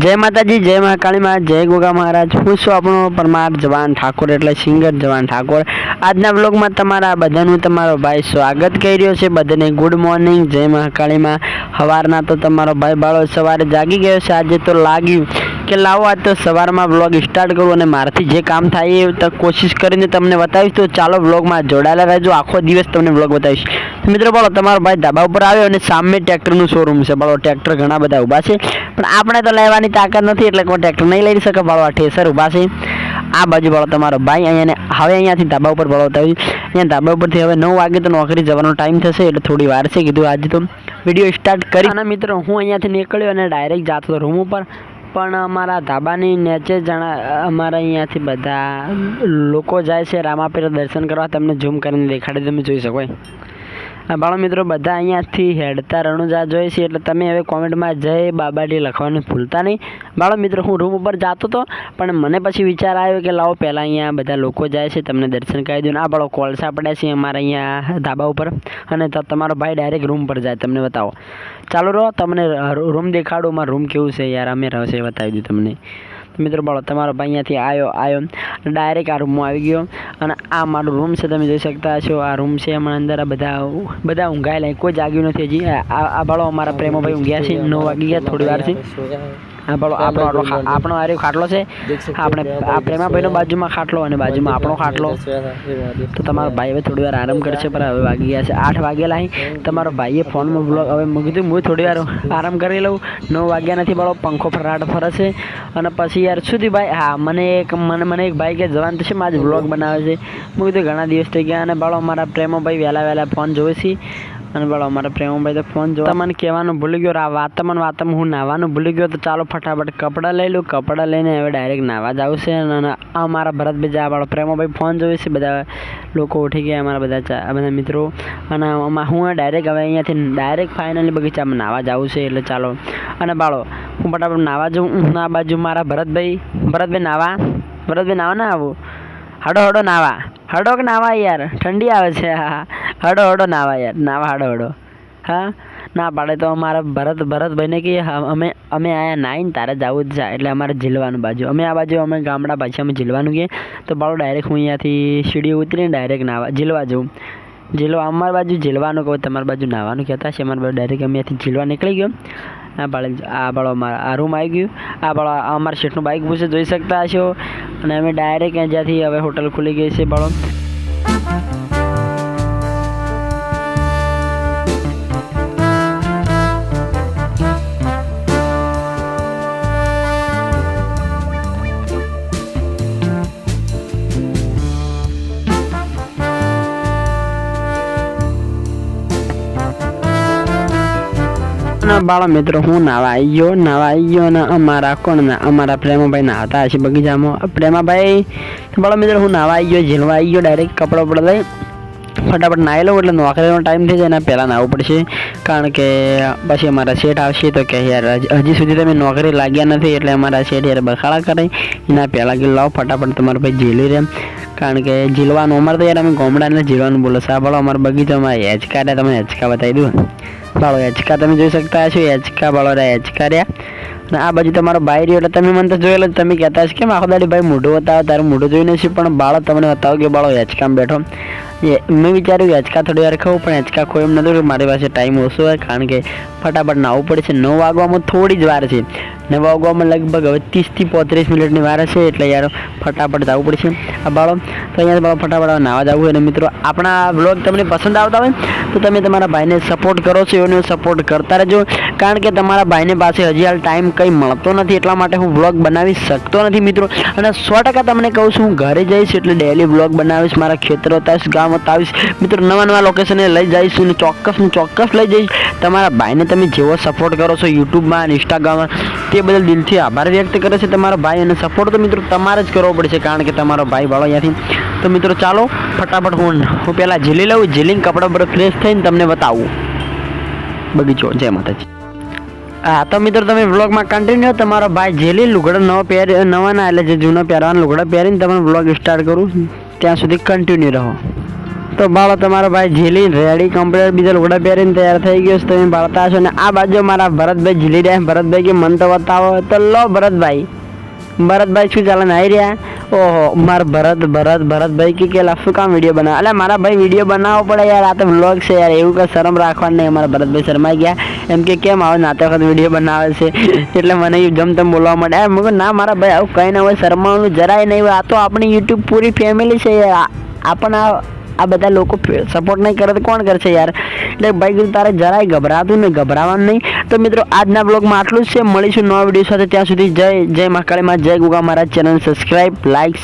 જય માતાજી, જય મા કાળીમાં, જય ગોગા મહારાજ. હું છું આપણો પરમાર જવાન ઠાકોર, એટલે સિંગર જવાન ઠાકોર. આજના બ્લોગમાં તમારા બધાનું તમારો ભાઈ સ્વાગત કરી રહ્યો છે. બધાને ગુડ મોર્નિંગ જય મા કાળીમાં. સવારના તો તમારો ભાઈ બાળો સવારે જાગી ગયો છે. આજે તો લાગ્યું કે લાવો, આજ તો સવારમાં બ્લોગ સ્ટાર્ટ કરું અને મારાથી જે કામ થાય એ કોશિશ કરીને તમને બતાવીશ. તો ચાલો બ્લોગમાં જોડાયેલા રહેજો. આખો દિવસ તમને બ્લોગ બતાવીશ. મિત્રો બોલો, તમારો ભાઈ ધાબા ઉપર આવ્યો અને સામે ટ્રેક્ટરનું શોરૂમ છે. બોલો, ટ્રેક્ટર ઘણા બધા ઊભા છે. પણ આપણે તો લેવાની તાકાત નથી, એટલે કોઈ ટ્રેક્ટર નહીં લઈ શકે. બોલો, આ ઠેસર ઊભા છે. આ બાજુ બોલો, તમારો ભાઈ અહીંયા હવે અહીંયાથી ધાબા ઉપર બોલો, બતાવી. અહીંયા ધાબા ઉપરથી હવે નવ વાગે તો નોકરી જવાનો ટાઈમ થશે, એટલે થોડી વાર છે કીધું. આજે તો વીડિયો સ્ટાર્ટ કરી. અને મિત્રો, હું અહીંયાથી નીકળ્યો અને ડાયરેક્ટ જાતો રૂમ ઉપર. પણ અમારા ધાબાની નીચે જણા, અમારા અહીંયાથી બધા લોકો જાય છે રામાપીર દર્શન કરવા. તમને ઝૂમ કરીને દેખાડી તમે જોઈ શકો બાળો મિત્રો, બધા અહીંયાથી હેડતા રણુજા જોઈએ છે, એટલે તમે હવે કોમેન્ટમાં જય બાબાડી લખવાનું ભૂલતા નહીં. બાળો મિત્રો, હું રૂમ ઉપર જતો હતો પણ મને પછી વિચાર આવ્યો કે લાવો, પહેલાં અહીંયા બધા લોકો જાય છે, તમને દર્શન કરી દઉં. આ બાળો કોલસા પડ્યા છે અમારા અહીંયા ધાબા ઉપર. અને તમારો ભાઈ ડાયરેક્ટ રૂમ પર જાય, તમને બતાવો. ચાલો રહો તમને રૂમ દેખાડો મારું રૂમ કેવું છે યાર, અમે રહેશે એ બતાવી દઉં તમને. મિત્રો બોલો, તમારો ભાઈ અહીંયાથી આવ્યો આવ્યો ડાયરેક્ટ આ રૂમમાં આવી ગયો. અને આ મારો રૂમ છે, તમે જોઈ શકતા છો આ રૂમ છે એમાં અંદર, આ બધા બધા ઊંઘાયેલા. કોઈ જાગ્યું નથી હજી. આ બાળો અમારા પ્રેમોભાઈ ઊંઘ્યા છે, નવ વાગી ગયા, થોડી વાર છે આ બાળો આપણો આપણો આર્યો ખાટલો છે. આપણે આ પ્રેમાભાઈનો બાજુમાં ખાટલો અને બાજુમાં આપણો ખાટલો તો તમારો ભાઈ હવે થોડી વાર આરામ કરશે પણ હવે વાગી ગયા છે. આઠ વાગેલા તમારો ભાઈએ ફોનમાં બ્લોગ હવે મૂકી હું થોડી વાર આરામ કરી લઉં. નવ વાગ્યા નથી બાળો પંખો ફરાટ ફરશે અને પછી યાર સુધી ભાઈ? હા મને એક મને મને એક ભાઈ કે જવાન તો છે મારે બ્લોગ બનાવે છે. મૂકી કીધું ઘણા દિવસ થઈ ગયા અને બાળો મારા પ્રેમો ભાઈ વહેલા વહેલા ફોન જોવે છે. અને બોલો, અમારા પ્રેમભાઈ તો ફોન જોવા મને કહેવાનું ભૂલી ગયો આ વાતમાં ને વાતમાં હું નાવાનું ભૂલી ગયો, તો ચાલો ફટાફટ કપડાં લઈ લઉં, કપડાં લઈને હવે ડાયરેક્ટ નાવા જાવ છે અને આ અમારા ભરતભાઈ જા વાળો પ્રેમભાઈ ફોન છે, બધા લોકો ઉઠી ગયા, અમારા બધા બધા મિત્રો. અને હું ડાયરેક્ટ હવે અહીંયાથી ડાયરેક્ટ ફાઇનલી બગીચામાં નાવા જવું છે, એટલે ચાલો. અને બાળો હું ફટાફટ નાવા જાઉં. આ બાજુ મારા ભરતભાઈ ભરતભાઈ નાવા ભરતભાઈ નાવા ના આવું? હડો હડો નાવા. હડો કે નાવા યાર? ઠંડી આવે છે. હા હડો હડો નાવા યાર. નાવા, હડો હડો. હા? ના પાડે તો અમારા ભરત ભરતભાઈને કહીએ અમે અમે આયા નાઈને તારે જવું જ છે એટલે અમારે ઝીલવાનું બાજુ. અમે આ બાજુ, અમે ગામડા પાછી અમે ઝીલવાનું કહીએ. તો બાળો ડાયરેક્ટ હું અહીંયાથી સીડી ઉતરીને ડાયરેક્ટ નાવા, ઝીલવા જઉં. ઝીલવા, અમારી બાજુ ઝીલવાનું કહું, તમારી બાજુ નાવાનું કહેતા છે અમારી બાજુ ડાયરેક્ટ અમે અહીંયાથી ઝીલવા નીકળી ગયો. આ બાળે આ બાળો અમારા, આ રૂમ આવી ગયું. આ બાળો અમારા શેઠનું બાઇક પૂછે, જોઈ શકતા હશો? અને અમે ડાયરેક્ટ જ્યાંથી હવે હોટલ ખુલી ગઈ છે બાળો ના બાળો મિત્રો, હું નાવા આવી ગયો નાવા આવી ગયો ને અમારા કોણ ના? અમારા પ્રેમાભાઈ નાહતા હશે બગીચામાં. પ્રેમાભાઈ બાળ મિત્રો, હું નાવા આવી ઝીલવા આવી ગયો ડાયરેક્ટ કપડાં પડે લઈ ફટાફટ નાહી લઉં એટલે નોકરીનો ટાઈમ થઈ જાય એના પહેલાં નાહવું પડશે. કારણ કે પછી અમારા શેઠ આવશે તો કે યાર, હજી- સુધી તમે નોકરી લાગ્યા નથી એટલે અમારા શેઠ યાર બખાડા કરે. એના પહેલાં કે લાવો ફટાફટ તમારો ભાઈ ઝીલી રહે. કારણ કે ઝીલવાનું અમારે તો યાર અમે ગોમડાને ઝીલવાનું બોલો. સા બાળો અમારા બગીચામાં હેચકા રહ્યા. તમે હેચકા બતાવી દઉં. બાળો હેચકા તમે જોઈ શકતા હશો. હેચકા બાળો રહ્યા, હેચકા રહ્યા. અને આ બાજુ તમારો ભાઈ રહ્યો એટલે તમે મને તો જોયેલો જ તમે કહેતા હશે કેમ આખો દાડી ભાઈ મોઢું બતાવો, તારું મોઢું જોઈને છે પણ બાળો તમને બતાવો કે બાળો હેચકામાં બેઠો. મેં વિચાર્યું કે થોડી વાર ખાઉં પણ હેચકા કોઈ એમ નતું મારી પાસે ટાઈમ ઓછો હોય, કારણ કે ફટાફટ નાવું પડે છે. નવ વાગવામાં થોડી જ વાર છે. નવ વાગવામાં લગભગ હવે ત્રીસથી પોત્રીસ મિનિટની વાર છે એટલે યાર ફટાફટ જવું પડશે. આ બાળો, તો અહીંયા બાળો ફટાફટ નાવા જવું અને મિત્રો. આપણા બ્લોગ તમને પસંદ આવતા હોય, તો તમે તમારા ભાઈને સપોર્ટ કરો છો, એનો સપોર્ટ કરતા રહેજો. કારણ કે તમારા ભાઈને પાસે હજી હાલ ટાઈમ કંઈ મળતો નથી એટલા માટે હું વ્લોગ બનાવી શકતો નથી મિત્રો. અને સો ટકા તમને કહું છું, હું ઘરે જઈશ એટલે ડેલી વ્લોગ બનાવીશ, મારા ખેતર બતાવીશ ગામ બતાવીશ મિત્રો નવા નવા લોકેશને લઈ જઈશ અને ચોક્કસ ચોક્કસ લઈ જઈશ. તમારા ભાઈને તમે જેવો સપોર્ટ કરો છો યુટ્યુબમાં અને ઇન્સ્ટાગ્રામમાં તે બદલ દિલથી આભાર વ્યક્ત કરે છે તમારા ભાઈ અને સપોર્ટ તો મિત્રો તમારે જ કરવો પડશે કારણ કે તમારો ભાઈ વાળો અહીંયાથી. તો મિત્રો, ચાલો, ફટાફટ હું હું પહેલાં ઝીલી લઉં, ઝીલીને કપડાં પર ફ્રેશ થઈને તમને બતાવું. બગીચો, જય માતાજી. હા, તો મિત્રો તમે વ્લોગમાં કન્ટિન્યુ તમારો ભાઈ જેલી લુગડા નવો પહેર નવાના, એટલે જે જૂનો પહેરવાના લુગડા પહેરીને તમે વ્લોગ સ્ટાર્ટ કરું, ત્યાં સુધી કન્ટિન્યુ રહો. તો બાળો, તમારો ભાઈ ઝીલી રેડી કમ્પ્લીટ બીજા લુગડા પહેરીને તૈયાર થઈ ગયો છે, તમે બાળતા હશો ને આ બાજુ મારા ભરતભાઈ ઝીલી રહ્યા. ભરતભાઈ કે મન તો બતાવો. તો લો ભરતભાઈ. ભરતભાઈ શું ચાલે આવી રહ્યા? ઓહો માર ભરત ભરત ભરતભાઈ કે કે શું કામ વીડિયો બનાવ? એટલે મારા ભાઈ વીડિયો બનાવવો પડે યાર, આ તો વ્લોગ છે યાર, એવું કંઈ શરમ રાખવાનું નહીં. અમારા ભરતભાઈ શરમાઈ ગયા. એમ કે, કેમ આવે નાતે વખત વીડિયો બનાવે છે? એટલે મને જમતમ બોલવા માટે યાર મેં ના, મારા ભાઈ, આવું કંઈ ના હોય, શરમાવાનું જરાય નહીં હોય. આ તો આપણી યુટ્યુબ પૂરી ફેમિલી છે યાર. આપણને આ બધા લોકો સપોર્ટ નહીં કરે તો કોણ કરશે યાર? એટલે ભાઈ કીધું તારે જરાય ગભરાતું ને ગભરાવાનું નહીં. તો મિત્રો, આજના બ્લોગમાં આટલું જ છે. મળીશું નવા વીડિયો સાથે. ત્યાં સુધી જય જય મહાકાળીમાં જય Goga Maharaj. Channel subscribe like